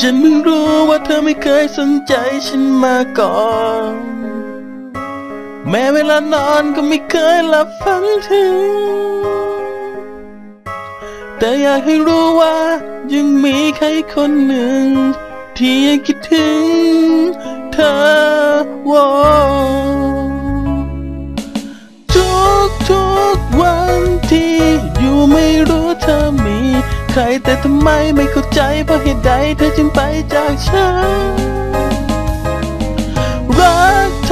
ฉันเพิ่งรู้ว่าเธอไม่เคยสนใจฉันมาก่อน แม้เวลานอนก็ไม่เคยหลับฝันถึง แต่อยากให้รู้ว่ายังมีใครคนหนึ่ง ที่ยังคิดถึง แต่ทำไมไม่เข้าใจเพราะเหตุใดเธอจึงไปจากฉัน รักแท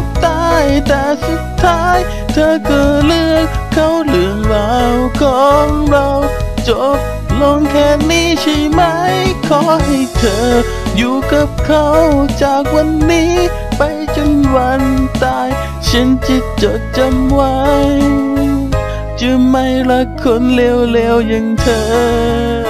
บตายแต่สุดท้าย เธอก็เลือกเขาเรื่องราวของเราจบลงแค่นี้ใช่ไหม ขอให้เธอ อยู่กับเขาจากวันนี้ ไปจนวันตาย ฉันจะจดจำไว้ จะไม่รักคนเลวๆอย่างเธอ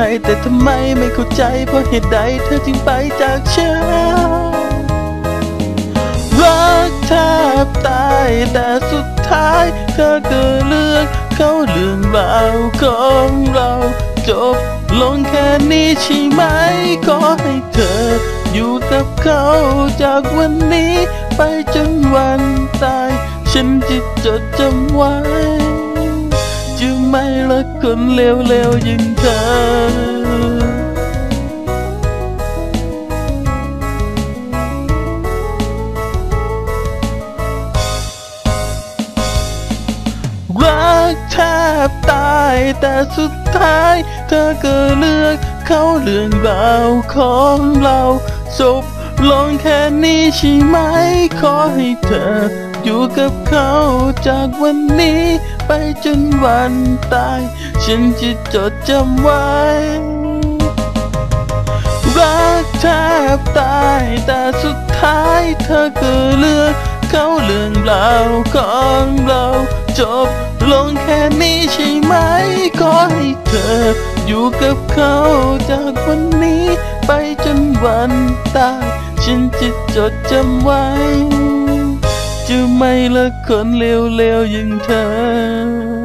ร แต่ทำไมไม่เข้าใจ เพราะเหตุใดเธอจึงไปจากฉันรักแทบตายแต่สุดท้าย เธอก็เลือกเขาเรื่องราวของเราจบลงแค่นี้ใช่ไหม ขอให้เธออยู่กับเขาจากวันนี้ไปจนวันตาย ฉันจะจดจำไว้ จะไม่รักคนเลวๆอย่างเธอ แต่สุดท้าย เธอก็เลือกเขาเรื่องราวของเราจบลงแค่นี้ใช่ไหม ขอให้เธอ อยู่กับเขาจากวันนี้ ไปจนวันตาย ฉันจะจดจำไว้ รักแทบตายแต่สุดท้ายเธอก็เลือกเขาเรื่องราวของเราจบ ลงแค่นี้ใช่ไหม ก็ให้เธอ อยู่กับเขาจากวันนี้ ไปจนวันตาย ฉันจะจดจำไว้ จะไม่ละคนเลวๆอย่างเธอ